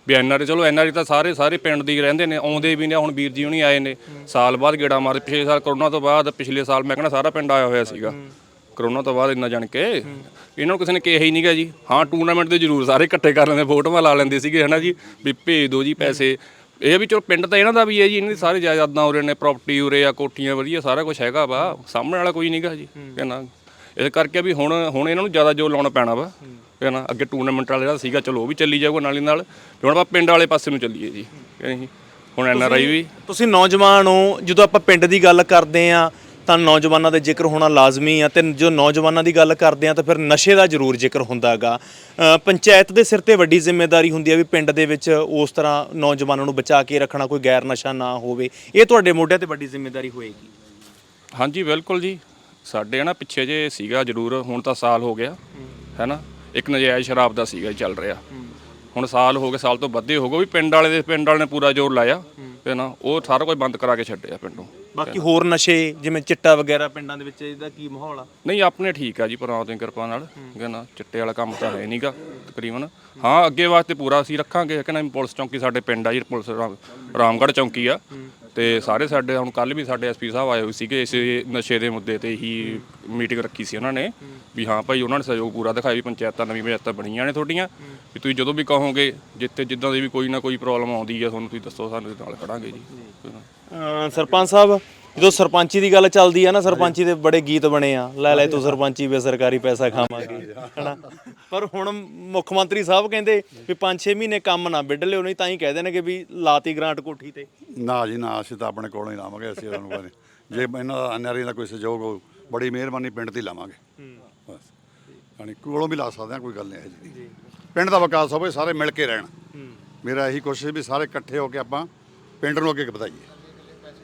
ਵੀ ਐਨਆਰਏ ਚਲੋ ਐਨਆਰਏ ਤਾਂ ਸਾਰੇ ਸਾਰੇ ਪਿੰਡ ਦੇ ਹੀ ਰਹਿੰਦੇ ਨੇ, ਆਉਂਦੇ ਵੀ ਨੇ, ਹੁਣ ਵੀਰ ਜੀ ਹੁਣੀ ਆਏ ਨੇ। ਸਾਲ ਬਾਅਦ ਗੇੜਾ ਮਾਰ, ਪਿਛਲੇ ਸਾਲ ਕਰੋਨਾ ਤੋਂ ਬਾਅਦ ਪਿਛਲੇ ਸਾਲ ਮੈਂ ਕਹਿੰਦਾ ਸਾਰਾ ਪਿੰਡ ਆਇਆ ਹੋਇਆ ਸੀਗਾ। ਕਰੋਨਾ ਤੋਂ ਬਾਅਦ ਇੰਨਾ ਜਾਣ ਕੇ ਇਹਨਾਂ ਨੂੰ ਕਿਸੇ ਨੇ ਕਿਹਾ ਹੀ ਨਹੀਂਗਾ ਜੀ। ਹਾਂ ਟੂਰਨਾਮੈਂਟ ਦੇ ਜ਼ਰੂਰ ਸਾਰੇ ਇਕੱਠੇ ਕਰ ਲੈਂਦੇ ਫੋਟੋਆਂ ਲਾ ਲੈਂਦੇ ਸੀਗੇ ਹਨਾ ਜੀ? ਵੀ ਭੇਜ ਦਿਓ ਜੀ ਪੈਸੇ। ਇਹ ਵੀ ਚਲੋ ਪਿੰਡ ਤਾਂ ਇਹਨਾਂ ਦਾ ਵੀ ਹੈ ਜੀ ਇਹਨਾਂ ਦੀ ਸਾਰੇ ਜਾਇਦਾਦਾਂ ਉਰੇ ਨੇ ਪ੍ਰਾਪਰਟੀ ਉਰੇ ਆ ਕੋਠੀਆਂ ਵਧੀਆ ਸਾਰਾ ਕੁਝ ਹੈਗਾ ਵਾ। ਸਾਹਮਣੇ ਵਾਲਾ ਕੋਈ ਨਹੀਂਗਾ ਜੀ ਕਹਿੰਦਾ। ਇਸ ਕਰਕੇ ਵੀ ਹੁਣ ਹੁਣ ਇਹਨਾਂ ਨੂੰ ਜ਼ਿਆਦਾ ਜੋ ਲਾਉਣਾ ਪੈਣਾ ਵਾ ਨਾ ਅੱਗੇ ਟੂਰਨਾਮੈਂਟ ਵਾਲਾ ਜਿਹੜਾ ਸੀਗਾ ਚਲੋ ਉਹ ਵੀ ਚੱਲੀ ਜਾਊਗਾ ਨਾਲ ਹੀ ਨਾਲ। ਹੁਣ ਆਪਾਂ ਪਿੰਡ ਵਾਲੇ ਪਾਸੇ ਨੂੰ ਚੱਲੀਏ ਜੀ। ਕਿ ਨਹੀਂ ਹੁਣ ਐਨ ਆਰ ਆਈ ਵੀ ਤੁਸੀਂ ਨੌਜਵਾਨ ਹੋ ਜਦੋਂ ਆਪਾਂ ਪਿੰਡ ਦੀ ਗੱਲ ਕਰਦੇ ਆ ਤਾਂ ਨੌਜਵਾਨਾਂ ਦਾ ਜ਼ਿਕਰ ਹੋਣਾ ਲਾਜ਼ਮੀ ਆ ਤੇ ਜੋ ਨੌਜਵਾਨਾਂ ਦੀ ਗੱਲ ਕਰਦੇ ਆ ਤਾਂ ਫਿਰ ਨਸ਼ੇ ਦਾ ਜ਼ਰੂਰ ਜ਼ਿਕਰ ਹੁੰਦਾਗਾ। ਪੰਚਾਇਤ ਦੇ ਸਿਰ ਤੇ ਵੱਡੀ ਜ਼ਿੰਮੇਵਾਰੀ ਹੁੰਦੀ ਹੈ ਵੀ ਪਿੰਡ ਦੇ ਵਿੱਚ ਉਸ ਤਰ੍ਹਾਂ ਨੌਜਵਾਨਾਂ ਨੂੰ ਬਚਾ ਕੇ ਰੱਖਣਾ ਕੋਈ ਗੈਰ ਨਸ਼ਾ ਨਾ ਹੋਵੇ। ਇਹ ਤੁਹਾਡੇ ਮੋਢਿਆਂ ਤੇ ਵੱਡੀ ਜ਼ਿੰਮੇਵਾਰੀ ਹੋਏਗੀ। ਹਾਂਜੀ ਬਿਲਕੁਲ ਜੀ। ਸਾਡੇ ਨਾ ਪਿੱਛੇ ਜੇ ਸੀਗਾ ਜ਼ਰੂਰ ਹੁਣ ਤਾਂ ਸਾਲ ਹੋ ਗਿਆ। ਹੈਨਾ? ਇੱਕ ਨਜਾਇਜ਼ ਸ਼ਰਾਬ ਦਾ ਸੀਗਾ ਚੱਲ ਰਿਹਾ। ਹੁਣ ਸਾਲ ਹੋ ਗਏ ਸਾਲ ਤੋਂ ਵੱਧੇ ਹੋ ਗਏ। ਵੀ ਪਿੰਡ ਵਾਲੇ ਦੇ ਪਿੰਡ ਵਾਲੇ ਨੇ ਪੂਰਾ ਜ਼ੋਰ ਲਾਇਆ। ਤੇ ਨਾ ਉਹ ਸਾਰਾ ਕੁਝ ਬੰਦ ਕਰਾ ਕੇ ਛੱਡਿਆ ਪਿੰਡੋਂ। ਬਾਕੀ ਹੋਰ ਨਸ਼ੇ ਜਿਵੇਂ ਚਿੱਟਾ ਵਗੈਰਾ ਪਿੰਡਾਂ ਦੇ ਵਿੱਚ ਇਹਦਾ ਕੀ ਮਾਹੌਲ ਆ? ਨਹੀਂ ਆਪਣੇ ਠੀਕ ਆ ਜੀ ਪਰਮਾਤਮਾ ਦੀ ਕਿਰਪਾ ਨਾਲ। ਕਹਿੰਦਾ ਚਿੱਟੇ ਵਾਲਾ ਕੰਮ ਤਾਂ ਹੈ ਨਹੀਂਗਾ ਤਕਰੀਬਨ। ਹਾਂ ਅੱਗੇ ਵਾਸਤੇ ਪੂਰਾ ਅਸੀਂ ਰੱਖਾਂਗੇ। ਕਹਿੰਦਾ ਪੁਲਿਸ ਚੌਂਕੀ ਸਾਡੇ ਪਿੰਡ ਆ ਜੀ ਪੁਲਿਸ ਰਾਮ- ਰਾਮਗੜ੍ਹ ਚੌਂਕੀ ਆ। ਤੇ ਸਾਰੇ ਸਾਡੇ, ਹੁਣ ਕੱਲ ਵੀ ਸਾਡੇ ਐਸਪੀ ਸਾਹਿਬ ਆਏ ਹੋਏ ਸੀਗੇ, ਇਸੇ ਨਸ਼ੇ ਦੇ ਮੁੱਦੇ ਤੇ ਹੀ ਮੀਟਿੰਗ ਰੱਖੀ ਸੀ ਉਹਨਾਂ ਨੇ, ਵੀ ਹਾਂ ਭਾਈ ਉਹਨਾਂ ਨੇ ਸਹਿਯੋਗ ਪੂਰਾ ਦਿਖਾਇਆ ਵੀ ਪੰਚਾਇਤਾਂ ਨਵੀਂ ਪੰਚਾਇਤਾਂ ਬਣੀਆਂ ਨੇ ਤੁਹਾਡੀਆਂ, ਵੀ ਤੁਸੀਂ ਜਦੋਂ ਵੀ ਕਹੋਗੇ, ਜਿੱਥੇ ਜਿੱਦਾਂ ਦੀ ਵੀ ਕੋਈ ਨਾ ਕੋਈ ਪ੍ਰੋਬਲਮ ਆਉਂਦੀ ਹੈ ਤੁਹਾਨੂੰ ਤੁਸੀਂ ਦੱਸੋ, ਸਾਨੂੰ ਨਾਲ ਖੜਾਂਗੇ ਜੀ। ਸਰਪੰਚ ਸਾਹਿਬ ਜਦੋਂ ਸਰਪੰਚੀ ਦੀ ਗੱਲ ਚੱਲਦੀ ਆ ਨਾ ਸਰਪੰਚੀ ਦੇ ਬੜੇ ਗੀਤ ਬਣੇ ਆ ਲੈ ਲੈ ਤੂੰ ਸਰਪੰਚੀ ਵੇ ਸਰਕਾਰੀ ਪੈਸਾ ਖਾਵਾਂਗੇ ਹਨਾ? ਪਰ ਹੁਣ ਮੁੱਖ ਮੰਤਰੀ ਸਾਹਿਬ ਕਹਿੰਦੇ ਵੀ 5-6 ਮਹੀਨੇ ਕੰਮ ਨਾ ਵਿੱਢ ਲਿਓ ਨਹੀਂ ਤਾਂ ਹੀ ਕਹਿ ਦੇਣਗੇ ਵੀ ਲਾਤੀ ਗ੍ਰਾਂਟ ਕੋਠੀ ਤੇ। ਨਾ ਜੀ ਨਾ ਅਸੀਂ ਤਾਂ ਆਪਣੇ ਕੋਲੋਂ ਹੀ ਲਾਵਾਂਗੇ ਅਸੀਂ ਉਹਨਾਂ ਨੂੰ ਕਹਿੰਦੇ। ਜੇ ਇਹਨਾਂ ਦਾ ਅਨਿਆਰੀ ਦਾ ਕੋਈ ਸਹਿਯੋਗ ਹੋ ਬੜੀ ਮਿਹਰਬਾਨੀ ਪਿੰਡ ਦੀ ਲਾਵਾਂਗੇ। ਬਸ। ਯਾਨੀ ਕੋਲੋਂ ਵੀ ਲਾ ਸਕਦੇ ਹਾਂ ਕੋਈ ਗੱਲ ਨਹੀਂ ਹੈ ਜੀ। ਪਿੰਡ ਦਾ ਵਿਕਾਸ ਹੋਵੇ ਸਾਰੇ ਮਿਲ ਕੇ ਰਹਿਣ। ਮੇਰਾ ਇਹੀ ਕੋਸ਼ਿਸ਼ ਵੀ ਸਾਰੇ ਇਕੱਠੇ ਹੋ ਕੇ ਆਪਾਂ ਪਿੰਡ ਨੂੰ ਅੱਗੇ ਵਧਾਈਏ।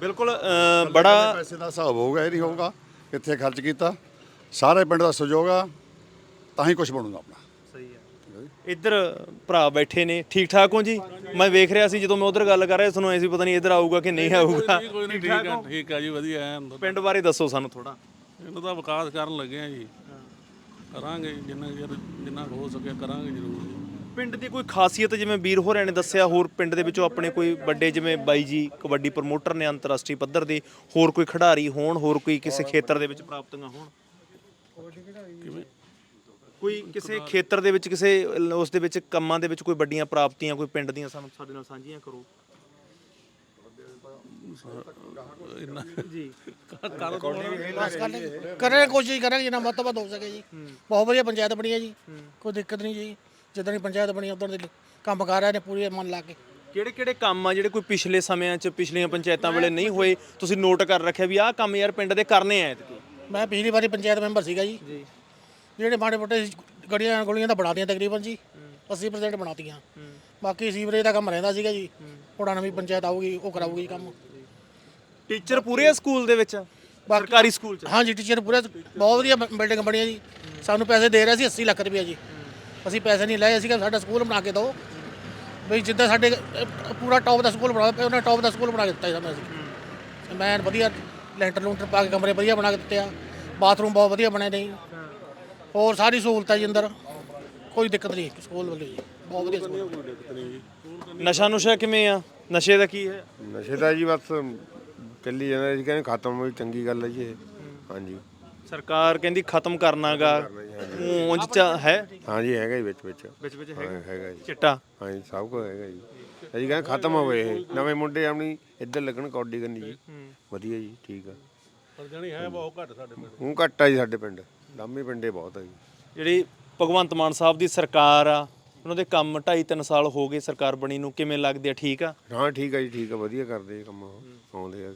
ਬਿਲਕੁਲ ਅ, ਬੜਾ ਪੈਸੇ ਦਾ ਹਿਸਾਬ ਹੋਊਗਾ ਇਹ ਨਹੀਂ ਹੋਊਗਾ ਕਿੱਥੇ ਖਰਚ ਕੀਤਾ। ਸਾਰੇ ਪਿੰਡ ਦਾ ਸਹਿਯੋਗ ਆ ਤਾਂ ਹੀ ਕੁਝ ਬਣੂਗਾ ਆਪਣਾ। ਸਹੀ ਹੈ ਇੱਧਰ ਭਰਾ ਬੈਠੇ ਨੇ ਠੀਕ ਠਾਕ ਹੋ ਜੀ? ਮੈਂ ਵੇਖ ਰਿਹਾ ਸੀ ਜਦੋਂ ਮੈਂ ਉਧਰ ਗੱਲ ਕਰ ਰਿਹਾ ਤੁਹਾਨੂੰ ਐਸੀ ਪਤਾ ਨਹੀਂ ਇੱਧਰ ਆਊਗਾ ਕਿ ਨਹੀਂ ਆਊਗਾ। ਕੋਈ ਨਹੀਂ ਠੀਕ ਹੈ? ਜੀ ਵਧੀਆ ਐਨ ਪਿੰਡ ਬਾਰੇ ਦੱਸੋ ਸਾਨੂੰ ਥੋੜਾ ਇਹਨੂੰ ਤਾਂ ਵਿਕਾਸ ਕਰਨ ਲੱਗੇ ਆ ਜੀ। ਕਰਾਂਗੇ ਜਿੰਨਾ ਚਿਰ ਜਿੰਨਾ ਹੋ ਸਕੇ ਕਰਾਂਗੇ ਜ਼ਰੂਰ। ਜੀ ਪਿੰਡ ਦੀ ਕੋਈ ਖਾਸੀਅਤ ਜਿਵੇਂ ਵੀਰ ਹੋਰਾਂ ਨੇ ਦੱਸਿਆ ਹੋਰ ਪਿੰਡ ਦੇ ਵਿੱਚੋਂ ਆਪਣੇ ਕੋਈ ਵੱਡੇ ਜਿਵੇਂ ਬਾਈ ਜੀ ਕਬੱਡੀ ਪ੍ਰਮੋਟਰ ਨੇ ਅੰਤਰਰਾਸ਼ਟਰੀ ਪੱਧਰ ਦੇ ਹੋਰ ਕੋਈ ਖਿਡਾਰੀ ਹੋਣ ਹੋਰ ਕੋਈ ਕਿਸੇ ਖੇਤਰ ਦੇ ਵਿੱਚ ਪ੍ਰਾਪਤੀਆਂ ਹੋਣ? ਕੋਈ ਕਿਸੇ ਖੇਤਰ ਦੇ ਵਿੱਚ ਕਿਸੇ ਉਸ ਦੇ ਵਿੱਚ ਕੰਮਾਂ ਦੇ ਵਿੱਚ ਕੋਈ ਵੱਡੀਆਂ ਪ੍ਰਾਪਤੀਆਂ ਕੋਈ ਪਿੰਡ ਦੀਆਂ ਸਾਨੂੰ ਸਾਡੇ ਨਾਲ ਸਾਂਝੀਆਂ ਕਰੋ। ਜੀ ਕਰਾਂਗੇ ਕੋਸ਼ਿਸ਼ ਕਰਾਂਗੇ ਜਿੰਨਾ ਵੱਧ ਹੋ ਸਕੇ ਜੀ। ਬਹੁਤ ਵਧੀਆ ਪੰਚਾਇਤ ਬਣੀ ਹੈ ਜੀ। ਕੋਈ ਦਿੱਕਤ ਨਹੀਂ ਜੀ। ਜਿੱਦਾਂ ਦੀ ਪੰਚਾਇਤ ਬਣੀ ਉਦੋਂ ਦੇ ਕੰਮ ਕਰ ਰਹੇ ਨੇ ਪੂਰੀ ਮਨ ਲਾ ਕੇ। ਕਿਹੜੇ ਕਿਹੜੇ ਕੰਮ ਆ ਜਿਹੜੇ ਕੋਈ ਪਿਛਲੇ ਸਮਿਆਂ 'ਚ ਪਿਛਲੀਆਂ ਪੰਚਾਇਤਾਂ ਵੇਲੇ ਨਹੀਂ ਹੋਏ? ਤੁਸੀਂ ਨੋਟ ਕਰ ਰੱਖਿਆ ਵੀ ਆਹ ਕੰਮ ਯਾਰ ਪਿੰਡ ਦੇ ਕਰਨੇ ਆ ਐਤਕੀ। ਮੈਂ ਪਿਛਲੀ ਵਾਰੀ ਪੰਚਾਇਤ ਮੈਂਬਰ ਸੀਗਾ ਜੀ। ਜੀ। ਜਿਹੜੇ ਮਾੜੇ ਮੋਟੇ ਗੜੀਆਂ ਗੋਲੀਆਂ ਤਾਂ ਬਣਾਤੀਆਂ ਤਕਰੀਬਨ ਜੀ। 80% ਬਣਾਤੀਆਂ। ਬਾਕੀ ਸੀਵਰੇਜ ਦਾ ਕੰਮ ਰਹਿੰਦਾ ਸੀਗਾ ਜੀ। ਥੋੜਾ ਨਵੀਂ ਪੰਚਾਇਤ ਆਊਗੀ ਉਹ ਕਰਾਊਗੀ ਕੰਮ। ਟੀਚਰ ਪੂਰੇ ਆ ਸਕੂਲ ਦੇ ਵਿੱਚ? ਸਰਕਾਰੀ ਸਕੂਲ 'ਚ? ਹਾਂਜੀ ਟੀਚਰ ਪੂਰਾ ਬਹੁਤ ਵਧੀਆ ਬਿਲਡਿੰਗ ਬਣੀ ਹੈ ਜੀ। ਸਾਨੂੰ ਪੈਸੇ ਦੇ ਰਹੇ ਸੀ 80 ਲੱਖ ਰੁਪਏ ਜੀ। ਅਸੀਂ ਪੈਸੇ ਨਹੀਂ ਲਏ ਅਸੀਂ ਕਿਹਾ ਸਾਡਾ ਸਕੂਲ ਬਣਾ ਕੇ ਦਿਓ। ਬਈ ਜਿੱਦਾਂ ਸਾਡੇ ਅਹ, ਪੂਰਾ ਟੌਪ ਦਾ ਸਕੂਲ ਬਣਾ ਉਹਨਾਂ ਟੌਪ ਦਾ ਸਕੂਲ ਬਣਾ ਕੇ ਦਿੱਤਾ ਜੀ ਸਾਨੂੰ ਅਸੀਂ। ਮੈਂ ਵਧੀਆ ਲੈਂਟਰ ਲੂੰਟਰ ਪਾ ਕੇ ਕਮਰੇ ਵਧੀਆ ਬਣਾ ਕੇ ਦਿੱਤੇ ਆ ਬਾਥਰੂਮ ਬਹੁਤ ਵਧੀਆ ਬਣੇ ਨੇ। ਜੀ ਹੋਰ ਸਾਰੀ ਸਹੂਲਤਾਂ ਜੀ ਅੰਦਰ ਕੋਈ ਦਿੱਕਤ ਨਹੀਂ ਸਕੂਲ ਵੱਲੋਂ ਜੀ ਬਹੁਤ ਵਧੀਆ ਸਕੂਲ। ਨਸ਼ਾ ਨੁਸ਼ਾ ਕਿਵੇਂ ਆ? ਨਸ਼ੇ ਦਾ ਕੀ ਹੈ? ਨਸ਼ੇ ਦਾ ਜੀ ਬਸ ਚੱਲੀ ਜਾਂਦਾ ਜੀ ਕਹਿੰਦੇ ਖਤਮ ਹੋਈ ਚੰਗੀ ਗੱਲ ਹੈ ਜੀ ਇਹ। ਹਾਂਜੀ। ਸਰਕਾਰ ਕਹਿੰਦੀ ਖਤਮ ਕਰਨਾਗਾ। ਉਂਝ ਚ ਹੈ। ਹਾਂਜੀ ਹੈਗਾ ਜੀ ਵਿੱਚ ਵਿੱਚ। ਵਿੱਚ ਵਿੱਚ ਹਾਂ, ਹੈਗਾ ਜੀ। ਚਿੱਟਾ। ਹਾਂਜੀ ਸਭ ਕੁਝ ਹੈਗਾ ਜੀ। ਅਸੀਂ ਕਹਿੰਦੇ ਖਤਮ ਹੋਵੇ ਇਹ। ਨਵੇਂ ਮੁੰਡੇ ਆਪਣੀ ਇੱਧਰ ਲੱਗਣ ਕੌਡੀ ਕਰਨੀ ਜੀ। ਵਧੀਆ ਜੀ ਠੀਕ ਆ। ਪਰ ਜਣੀ ਹੈ ਬਹੁਤ ਘੱਟ ਸਾਡੇ ਪਿੰਡ। ਹੁਣ ਘੱਟ ਆ ਜੀ ਸਾਡੇ ਪਿੰਡ। ਲਾਮੀ ਪਿੰਡੇ ਬਹੁਤ ਆ ਜੀ। ਜਿਹੜੀ ਭਗਵੰਤ ਮਾਨ ਸਾਹਿਬ ਦੀ ਸਰਕਾਰ ਆ ਉਹਨਾਂ ਦੇ ਕੰਮ 2.5 3 ਸਾਲ ਹੋ ਗਏ ਸਰਕਾਰ ਬਣੀ ਨੂੰ। ਕਿਵੇਂ ਲੱਗਦੇ ਆ? ਠੀਕ ਆ? ਹਾਂ ਠੀਕ ਆ ਜੀ ਠੀਕ ਆ। ਵਧੀਆ ਕਰਦੇ ਕੰਮ ਉਹ। ਆਉਂਦੇ ਆ।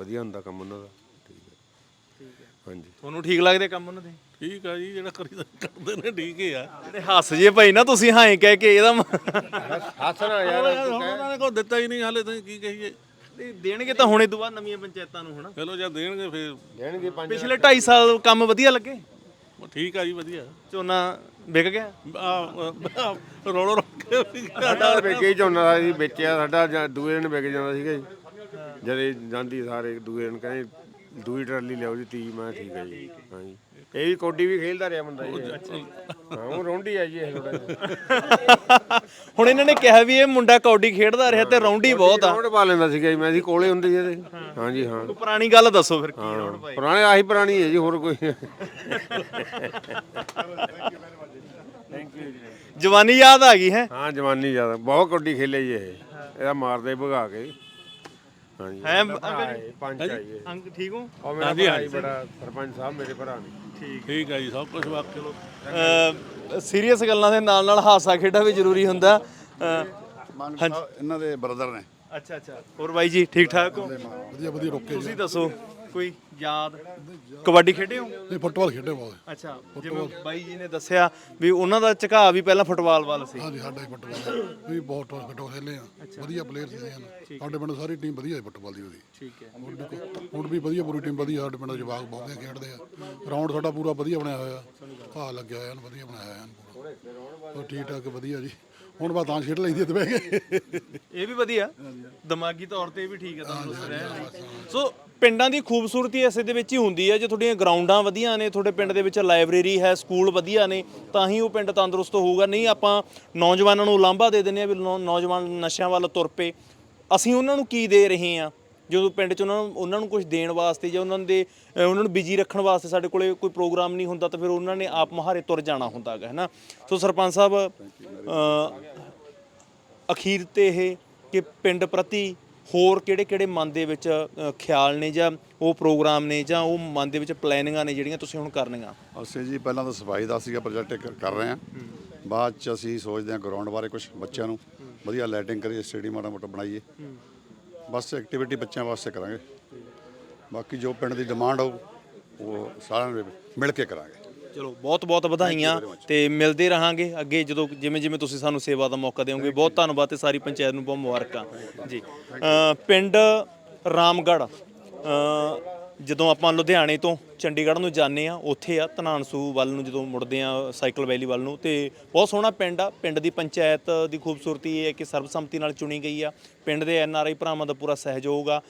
ਵਧੀਆ ਹੁੰਦਾ ਕੰਮ ਉਹਨਾਂ ਦਾ। ਠੀਕ ਹੈ ਹਾਂਜੀ। ਤੁਹਾਨੂੰ ਠੀਕ ਲੱਗਦੇ ਕੰਮ ਉਹਨਾਂ ਦੇ? ਠੀਕ ਆ ਜੀ ਜਿਹੜਾ ਕਰੀ ਕਰਦੇ ਨੇ ਠੀਕ ਹੀ ਆ। ਜਿਹੜੇ ਹੱਸ ਜੇ ਭਾਈ ਨਾ ਤੁਸੀਂ ਹਾਂ ਕਹਿ ਕੇ ਇਹਦਾ ਮ- ਹੱਸਣਾ ਯਾਰ ਉਹਨਾਂ ਨੇ ਕੋਈ ਦਿੱਤਾ ਹੀ ਨਹੀਂ ਹਾਲੇ ਤਾਂ ਕੀ ਕਹੀਏ। ਤੇ ਦੇਣਗੇ ਤਾਂ ਹੁਣੇ ਦੁਬਾਰਾ ਨਵੀਆਂ ਪੰਚਾਇਤਾਂ ਨੂੰ ਹਨਾ? ਚਲੋ ਜੇ ਦੇਣਗੇ ਫਿਰ। ਦੇਣਗੇ ਪੰਜ ਪਿਛਲੇ 2.5 ਸਾਲ ਕੰਮ ਵਧੀਆ ਲੱਗੇ? ਉਹ ਠੀਕ ਆ ਜੀ ਵਧੀਆ। ਝੋਨਾ ਵਿਕ ਗਿਆ? ਆ ਰੋੜੋ ਰੱਖੇ ਸਾਡਾ ਵੇਚੇ ਝੋਨਾ ਦਾ ਜੀ ਵੇਚਿਆ ਸਾਡਾ ਜਾਂ ਦੂਏ ਦਿਨ ਵਿਕ ਜਾਂਦਾ ਸੀਗਾ ਜੀ। ਜਦੇ ਜਾਂਦੀ ਸਾਰੇ ਦੂਏ ਦਿਨ ਕਹਿੰਦੇ ਦੂਈ ਟਰਾਲੀ ਲਿਆਓ ਜੀ ਤੀ ਮੈਂ ਠੀਕ ਹੈ ਜੀ। ਹਾਂਜੀ। ਇਹ ਵੀ ਕੋਡੀ ਵੀ ਖੇਲਦਾ ਰਿਹਾ ਬੰਦਾ ਜੀ। ਹਾਂ ਉਹ ਰੌਂਡੀ ਆ ਜੀ ਇਹ ਥੋੜਾ ਹੁਣ ਇਹਨਾਂ ਨੇ ਕਿਹਾ ਵੀ ਇਹ ਮੁੰਡਾ ਕੌਡੀ ਖੇਡਦਾ ਰਿਹਾ ਤੇ ਰੌਂਡੀ ਬਹੁਤ ਆ। ਰੌਂਡ ਪਾ ਲੈਂਦਾ ਸੀਗਾ ਜੀ ਮੈਂ ਅਸੀਂ ਕੋਲੇ ਹੁੰਦੇ ਸੀ ਇਹਦੇ। ਹਾਂਜੀ ਹਾਂ। ਕੋਈ ਪੁਰਾਣੀ ਗੱਲ ਦੱਸੋ ਫਿਰ ਕੀ ਰੌਂਡ ਭਾਈ ਪੁਰਾਣੇ ਆਹੀ ਪੁਰਾਣੀ ਹੈ ਜੀ ਹੋਰ ਕੋਈ। ਜਵਾਨੀ ਯਾਦ ਆ ਗਈ ਹੈ। ਹਾਂ ਜਵਾਨੀ ਜ਼ਿਆਦਾ ਬਹੁਤ ਕੋਡੀ ਖੇਲੇ ਜੀ ਇਹ। ਇਹਦਾ ਮਾਰਦੇ ਭਗਾ ਕੇ। ਹਾਂਜੀ ਹੈ ਆਏ, ਪੰਜ ਆਈਏ ਅੰਕ ਠੀਕ ਹੋ? ਉਹ ਮੇਰਾ ਭਰਾ ਜੀ ਬੜਾ ਸਰਪੰਚ ਸਾਹਿਬ ਮੇਰੇ ਭਰਾ ਨੇ। ਠੀਕ। ਆ ਜੀ ਸਭ ਕੁਝ ਵਾਕ ਚਲੋ। ਸੀਰੀਅਸ ਗੱਲਾਂ ਦੇ ਨਾਲ ਨਾਲ ਹਾਸਾ ਖੇਡਾ ਵੀ ਜ਼ਰੂਰੀ ਹੁੰਦਾ। ਅਹ, ਮਾਨ ਸਾਹਿਬ ਇਹਨਾਂ ਦੇ ਬ੍ਰਦਰ ਨੇ। ਅੱਛਾ ਅੱਛਾ। ਹੋਰ ਬਾਈ ਜੀ ਠੀਕ ਠਾਕ ਹੋ? ਵਧੀਆ ਵਧੀਆ ਰੋਕੇ ਤੁਸੀਂ ਦੱਸੋ। ਕੋਈ ਯਾਦ? ਕਬੱਡੀ ਖੇਡੇ ਹੋ? ਨਹੀਂ ਫੁੱਟਬਾਲ ਖੇਡੇ ਬਹੁਤ। ਅੱਛਾ ਜਿਵੇਂ ਬਾਈ ਜੀ ਨੇ ਦੱਸਿਆ ਵੀ ਉਹਨਾਂ ਦਾ ਝੁਕਾਅ ਵੀ ਪਹਿਲਾਂ ਫੁੱਟਬਾਲ ਵੱਲ ਸੀ। ਹਾਂਜੀ ਸਾਡਾ ਹੀ ਫੁੱਟਬਾਲ ਵੀ ਬਹੁਤ ਫੁੱਟਬਾਲ ਖੇਲੇ ਆ। ਵਧੀਆ ਪਲੇਅਰ ਸੀ ਹਨ ਸਾਡੇ ਪਿੰਡ ਸਾਰੀ ਟੀਮ ਵਧੀਆ ਹੈ ਫੁੱਟਬਾਲ ਦੀ ਉਹਦੀ। ਠੀਕ ਹੈ। ਹੁਣ ਵੀ- ਵਧੀਆ ਪੂਰੀ ਟੀਮ ਵਧੀਆ ਸਾਡੇ ਪਿੰਡ ਦੇ ਜਵਾਕ ਬਹੁਤ ਵਧੀਆ ਖੇਡਦੇ ਆ। ਗਰਾਊਂਡ ਸਾਡਾ ਪੂਰਾ ਵਧੀਆ ਬਣਿਆ ਹੋਇਆ। ਘਾਹ ਲੱਗਿਆ ਹੋਇਆ ਵਧੀਆ ਬਣਾਇਆ ਹੋਇਆ ਪੂਰਾ। ਉਹ ਠੀਕ ਠਾਕ ਵਧੀਆ ਜੀ। ਹੁਣ ਬਸ ਤਾਂ ਖੇਡ ਲਈਦੀ ਤੇ ਬਹਿ ਗਏ ਇਹ ਵੀ ਵਧੀਆ। ਦਿਮਾਗੀ ਤੌਰ ਤੇ ਵੀ ਠੀਕ ਹੈ ਤੰਦਰੁਸਤ ਰਹਿਣ ਲਈ। ਸੋ ਪਿੰਡਾਂ ਦੀ ਖੂਬਸੂਰਤੀ ਇਸੇ ਦੇ ਵਿੱਚ ਹੀ ਹੁੰਦੀ ਹੈ ਜੇ ਤੁਹਾਡੀਆਂ ਗਰਾਊਂਡਾਂ ਵਧੀਆ ਨੇ, ਤੁਹਾਡੇ ਪਿੰਡ ਦੇ ਵਿੱਚ ਲਾਇਬ੍ਰੇਰੀ ਹੈ, ਸਕੂਲ ਵਧੀਆ ਨੇ, ਤਾਂ ਹੀ ਉਹ ਪਿੰਡ ਤੰਦਰੁਸਤ ਹੋਊਗਾ। ਨਹੀਂ, ਆਪਾਂ ਨੌਜਵਾਨਾਂ ਨੂੰ ਲਾਂਭਾ ਦੇ ਦਿੰਦੇ ਆ ਵੀ ਨੌ- ਨੌਜਵਾਨ ਨਸ਼ਿਆਂ ਵੱਲ ਤੁਰ ਪਏ। ਅਸੀਂ ਉਹਨਾਂ ਨੂੰ ਕੀ ਦੇ ਰਹੇ ਹਾਂ? ਜਦੋਂ ਪਿੰਡ 'ਚ ਉਹਨਾਂ ਨੂੰ ਉਹਨਾਂ ਨੂੰ ਕੁਝ ਦੇਣ ਵਾਸਤੇ ਜਾਂ ਉਹਨਾਂ ਦੇ ਅ, ਉਹਨਾਂ ਨੂੰ ਬਿਜ਼ੀ ਰੱਖਣ ਵਾਸਤੇ ਸਾਡੇ ਕੋਲੇ ਕੋਈ ਪ੍ਰੋਗਰਾਮ ਨਹੀਂ ਹੁੰਦਾ ਤਾਂ ਫਿਰ ਉਹਨਾਂ ਨੇ ਆਪ ਮਹਾਰੇ ਤੁਰ ਜਾਣਾ ਹੁੰਦਾ ਹੈ ਨਾ ਸੋ ਸਰਪੰਚ ਸਾਹਿਬ ਅ, ਅਖੀਰ ਤੇ ਇਹ ਕਿ ਪਿੰਡ ਪ੍ਰਤੀ ਹੋਰ ਕਿਹੜੇ-ਕਿਹੜੇ ਮਨ ਦੇ ਵਿੱਚ ਅ, ਖਿਆਲ ਨੇ ਜਾਂ ਉਹ ਪ੍ਰੋਗਰਾਮ ਨੇ ਜਾਂ ਉਹ ਮਨ ਦੇ ਵਿੱਚ ਪਲੈਨਿੰਗਾਂ ਨੇ ਜਿਹੜੀਆਂ ਤੁਸੀਂ ਹੁਣ ਕਰਨੀਆਂ? ਅਸੀਂ ਜੀ ਪਹਿਲਾਂ ਤਾਂ ਸਫ਼ਾਈ ਦਾ ਸੀਗਾ ਪ੍ਰੋਜੈਕਟ ਕਰ ਰਹੇ ਹਾਂ। ਬਾਅਦ ਚ ਅਸੀਂ ਸੋਚਦੇ ਹਾਂ ਗਰਾਊਂਡ ਬਾਰੇ ਕੁਝ ਬੱਚਿਆਂ ਨੂੰ। ਵਧੀਆ ਲਾਈਟਿੰਗ ਕਰੀਏ ਸਟੇਡੀਅਮ ਮਾੜਾ ਮੋਟਾ ਬਣਾਈਏ। ਬਸ ਐਕਟੀਵਿਟੀ ਬੱਚਿਆਂ ਵਾਸਤੇ ਕਰਾਂਗੇ। ਬਾਕੀ ਜੋ ਪਿੰਡ ਦੀ ਡਿਮਾਂਡ ਹੋਊ ਉਹ ਸਾਰਿਆਂ ਨੂੰ ਮਿਲ ਕੇ ਕਰਾਂਗੇ। ਚਲੋ ਬਹੁਤ ਬਹੁਤ ਵਧਾਈਆਂ ਤੇ ਮਿਲਦੇ ਰਹਾਂਗੇ ਅੱਗੇ ਜਦੋਂ ਜਿਵੇਂ ਜਿਵੇਂ ਤੁਸੀਂ ਸਾਨੂੰ ਸੇਵਾ ਦਾ ਮੌਕਾ ਦਿਓਗੇ। ਬਹੁਤ ਧੰਨਵਾਦ ਤੇ ਸਾਰੀ ਪੰਚਾਇਤ ਨੂੰ ਬਹੁਤ ਮੁਬਾਰਕਾਂ। ਜੀ। ਪਿੰਡ ਰਾਮਗੜ੍ਹ ਜਦੋਂ ਆਪਾਂ ਲੁਧਿਆਣੇ ਤੋਂ ਚੰਡੀਗੜ੍ਹ ਨੂੰ ਜਾਂਦੇ ਆ ਉੱਥੇ ਆ ਧਨਾਨਸੂ ਵੱਲ ਨੂੰ ਜਦੋਂ ਮੁੜਦੇ ਆ ਸਾਈਕਲ ਵੈਲੀ ਵੱਲ ਨੂੰ, ਤੇ ਬਹੁਤ ਸੋਹਣਾ ਪਿੰਡ ਆ। ਪਿੰਡ ਦੀ ਪੰਚਾਇਤ ਦੀ ਖੂਬਸੂਰਤੀ ਇਹ ਹੈ ਕਿ ਸਰਬਸੰਮਤੀ ਨਾਲ ਚੁਣੀ ਗਈ ਆ। ਪਿੰਡ ਦੇ ਐਨ ਆਰ ਆਈ ਭਰਾਵਾਂ ਦਾ ਪੂਰਾ ਸਹਿਯੋਗ ਆ।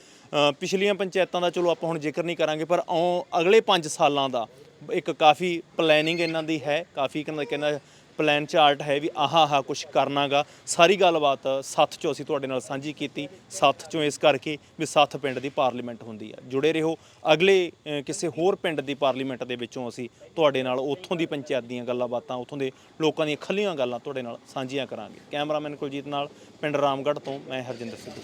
ਪਿਛਲੀਆਂ ਪੰਚਾਇਤਾਂ ਦਾ ਚਲੋ ਆਪਾਂ ਹੁਣ ਜ਼ਿਕਰ ਨਹੀਂ ਕਰਾਂਗੇ, ਪਰ ਆਉ ਅਗਲੇ 5 ਸਾਲਾਂ ਦਾ ਇੱਕ ਕਾਫੀ ਪਲੈਨਿੰਗ ਇਹਨਾਂ ਦੀ ਹੈ। ਕਾਫੀ ਕਹਿੰਦਾ ਕਹਿੰਦਾ ਪਲਾਨ ਚਾਰਟ ਹੈ ਵੀ ਆਹ ਆਹ ਕੁਝ ਕਰਨਾਗਾ। ਸਾਰੀ ਗੱਲਬਾਤ ਸੱਥ ਚੋਂ ਅਸੀਂ ਤੁਹਾਡੇ ਨਾਲ ਸਾਂਝੀ ਕੀਤੀ। ਸੱਥ ਚੋਂ ਇਸ ਕਰਕੇ ਵੀ ਸੱਥ ਪਿੰਡ ਦੀ ਪਾਰਲੀਮੈਂਟ ਹੁੰਦੀ ਆ। ਜੁੜੇ ਰਹੋ। ਅਗਲੇ ਕਿਸੇ ਹੋਰ ਪਿੰਡ ਦੀ ਪਾਰਲੀਮੈਂਟ ਦੇ ਵਿੱਚੋਂ ਅਸੀਂ ਤੁਹਾਡੇ ਨਾਲ ਉੱਥੋਂ ਦੀ ਪੰਚਾਇਤ ਦੀਆਂ ਗੱਲਾਂ ਬਾਤਾਂ ਉੱਥੋਂ ਦੇ ਲੋਕਾਂ ਦੀਆਂ ਖੱਲੀਆਂ ਗੱਲਾਂ ਤੁਹਾਡੇ ਨਾਲ ਸਾਂਝੀਆਂ ਕਰਾਂਗੇ। ਕੈਮਰਾਮੈਨ ਕੁਲਜੀਤ ਨਾਲ ਪਿੰਡ ਰਾਮਗੜ੍ਹ ਤੋਂ ਮੈਂ ਹਰਜਿੰਦਰ ਸਿੰਘ।